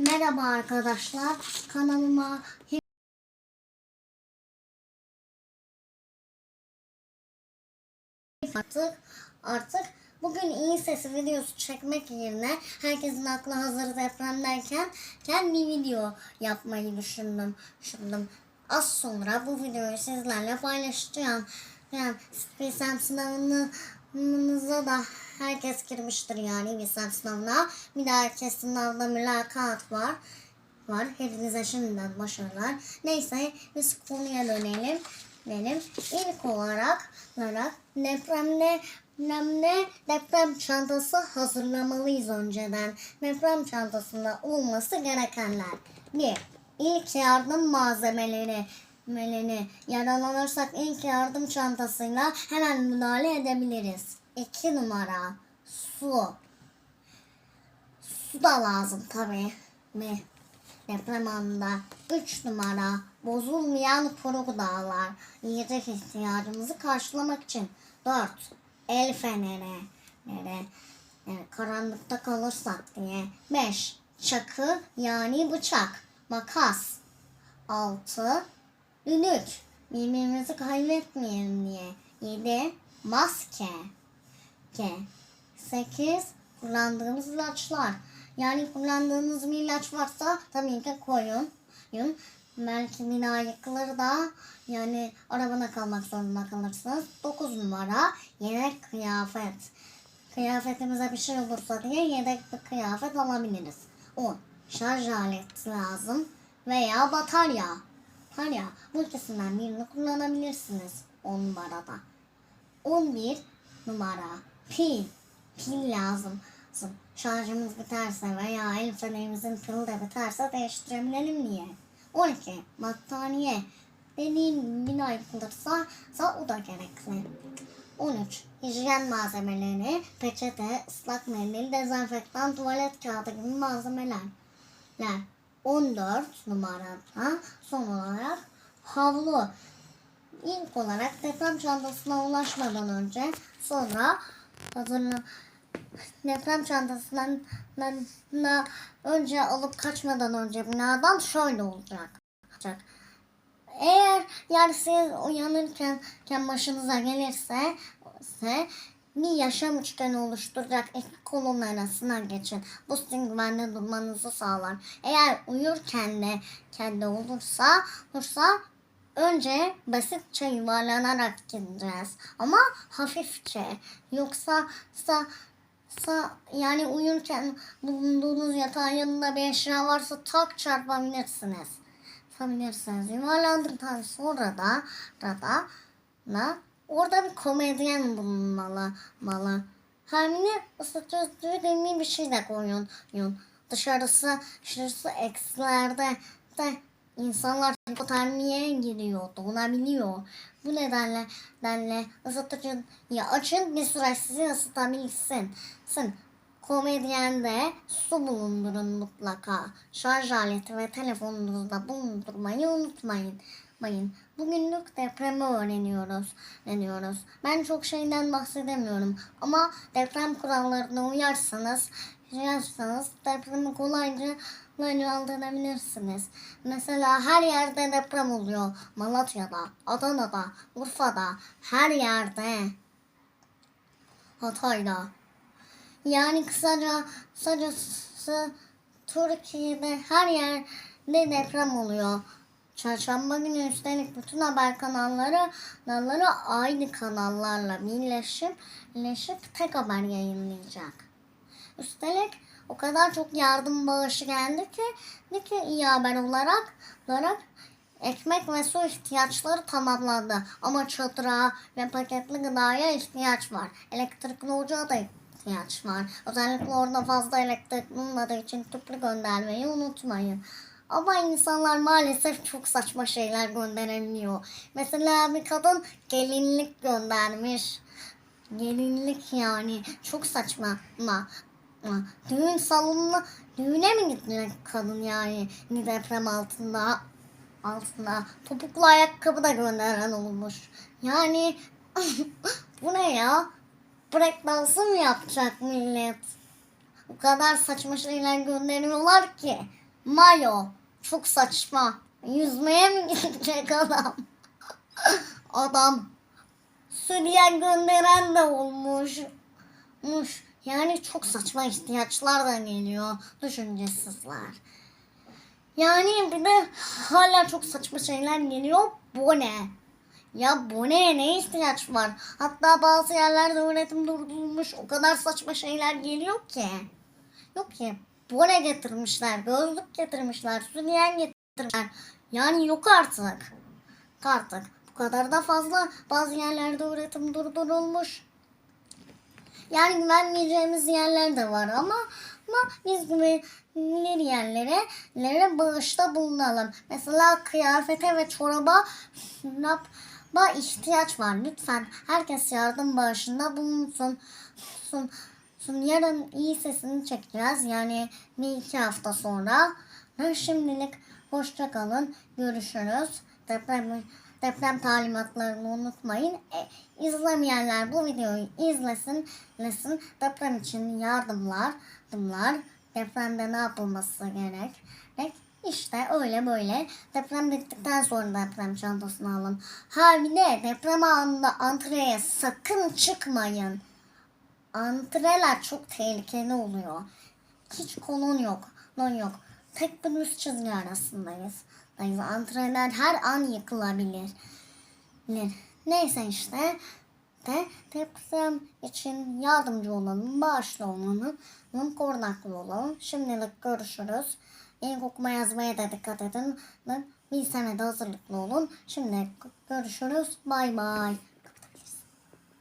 Merhaba arkadaşlar. Kanalıma artık artık bugün iyi sesi videosu çekmek yerine herkesin aklı hazır depremdeyken kendi video yapmayı düşündüm. Düşündüm. Az sonra bu videoyu sizlerle paylaşacağım. Yani bilsem sınavınıza da herkes girmiştir yani bilsem sınavına. Bir de herkes sınavda mülakat var var. Hepinize şimdiden başarılar. Neyse biz konuya dönelim. Benim ilk olarak, olarak depremde depremde deprem çantası hazırlamalıyız önceden. Deprem çantasında olması gerekenler. Bir, ilk yardım malzemeleri. malzemeleri. Yaralanırsak ilk yardım çantasıyla hemen müdahale edebiliriz. İki numara. Su. Su da lazım tabii. Mi? Deprem anında 3 numara. Bozulmayan kuru gıdalar yiyecek ihtiyacımızı karşılamak için. 4 el feneri. Nere? Karanlıkta kalırsak diye. 5 çakı yani bıçak. Makas. 6 düdük birbirimizi kaybetmeyelim diye. 7 maske K 8 kullandığımız ilaçlar. Yani kullandığınız bir ilaç varsa tabii ki koyun. Yun. Belki bina yıkılır da yani arabana kalmak zorunda kalırsınız. 9 numara yedek kıyafet. Kıyafetimize bir şey olursa diye yedek bir kıyafet alabiliriz. 10. Şarj aleti lazım veya batarya. Batarya. Bu ikisinden birini kullanabilirsiniz 10 numarada. 11 numara pil. Pil lazım. Şarjımız biterse veya el fenerimizin pili de biterse değiştirebilelim diye. 12 battaniye. Dediğim bina yıkılırsa o da gerekli. 13 hijyen malzemeleri, peçete, ıslak mendil, dezenfektan, tuvalet kağıdı gibi malzemeler. 14 numarada son olarak havlu. İlk olarak deprem çantasına ulaşmadan önce sonra hazırlan deprem çantasından da önce alıp kaçmadan önce binadan şöyle olacak. Eğer yani siz uyanırken ken başınıza gelirse ise bir yaşam üçgeni oluşturacak iki kolon arasına geçin. Bu sizin güvende durmanızı sağlar. Eğer uyurken de kendi olursa, olursa önce basitçe yuvarlanarak gideceğiz. Ama hafifçe. Yoksa sa, sa, yani uyurken bulunduğunuz yatağın yanında bir eşya varsa tak çarpabilirsiniz. Çarpabilirsiniz. Yuvarlandıktan sonra da, da, da, da orada bir komedyen bulunmalı. Malı. Hamile ısıtıcı demir bir şey de koyun. Yun. Dışarısı, dışarısı eksilerde de insanlar hipotermiye giriyor, donabiliyor. Bu nedenle, nedenle ısıtıcıyı açın bir süre sizi ısıtabilsin. Sin. Komedyende su bulundurun mutlaka. Şarj aleti ve telefonunuzda bulundurmayı unutmayın. Mayın. Bugünlük depremi öğreniyoruz. Öğreniyoruz. Ben çok şeyden bahsedemiyorum. Ama deprem kurallarına uyarsanız, uyarsanız depremi kolayca öğrenebilirsiniz. Mesela her yerde deprem oluyor. Malatya'da, Adana'da, Urfa'da, her yerde. Hatay'da. Yani kısaca, kısacası Türkiye'de her yerde deprem oluyor. Çarşamba günü üstelik bütün haber kanalları, kanalları aynı kanallarla birleşip, birleşip tek haber yayınlayacak. Üstelik o kadar çok yardım bağışı geldi ki, ne ki iyi haber olarak, olarak ekmek ve su ihtiyaçları tamamlandı. Ama çadıra ve paketli gıdaya ihtiyaç var. Elektrikli ocağa da ihtiyaç var. Özellikle orada fazla elektrik bulunmadığı için tüplü göndermeyi unutmayın. Ama insanlar maalesef çok saçma şeyler gönderebiliyor. Mesela bir kadın gelinlik göndermiş. Gelinlik yani çok saçma ama düğün salonuna düğüne mi gitti kadın yani deprem altında altında topuklu ayakkabı da gönderen olmuş. Yani bu ne ya? Break dansı mı yapacak millet? O kadar saçma şeyler gönderiyorlar ki. Mayo. Çok saçma. Yüzmeye mi gidecek adam? adam. Sütyen gönderen de olmuş. Muş. Yani çok saçma ihtiyaçlar da geliyor. Düşüncesizler. Yani bir de hala çok saçma şeyler geliyor. Bu ne? Ya bu ne? Ne ihtiyaç var? Hatta bazı yerlerde öğretim durdurulmuş. O kadar saçma şeyler geliyor ki. Yok ki. Bone getirmişler. Gözlük getirmişler. Sütyen getirmişler. Yani yok artık. Artık. Bu kadar da fazla. Bazı yerlerde öğretim durdurulmuş. Yani güvenmeyeceğimiz yerler de var ama ama biz güvenilir yerlere lere bağışta bulunalım. Mesela kıyafete ve çoraba çoraba ihtiyaç var. Lütfen herkes yardım bağışında bulunsun. Sun, sun, yarın iyi sesini çekeceğiz. Yani bir iki hafta sonra. Şimdilik hoşça kalın. Görüşürüz. Deprem Deprem talimatlarını unutmayın. E, izlemeyenler bu videoyu izlesin. izlesin. Deprem için yardımlar, yardımlar, depremde ne yapılması gerek. gerek. İşte öyle böyle. Deprem bittikten sonra deprem çantasını alın. Ha bir de deprem anında antreye sakın çıkmayın. Antreler çok tehlikeli oluyor. Hiç kolon yok. Kolon yok. Tek bir üst çizgi arasındayız. Antrenör her an yıkılabilir. Neyse işte de deprem için yardımcı olalım, bağışlı olalım, korunaklı olalım. Şimdilik görüşürüz. İlk okuma yazmaya da dikkat edin. Bir senede hazırlıklı olun. Şimdi görüşürüz. Bay bay.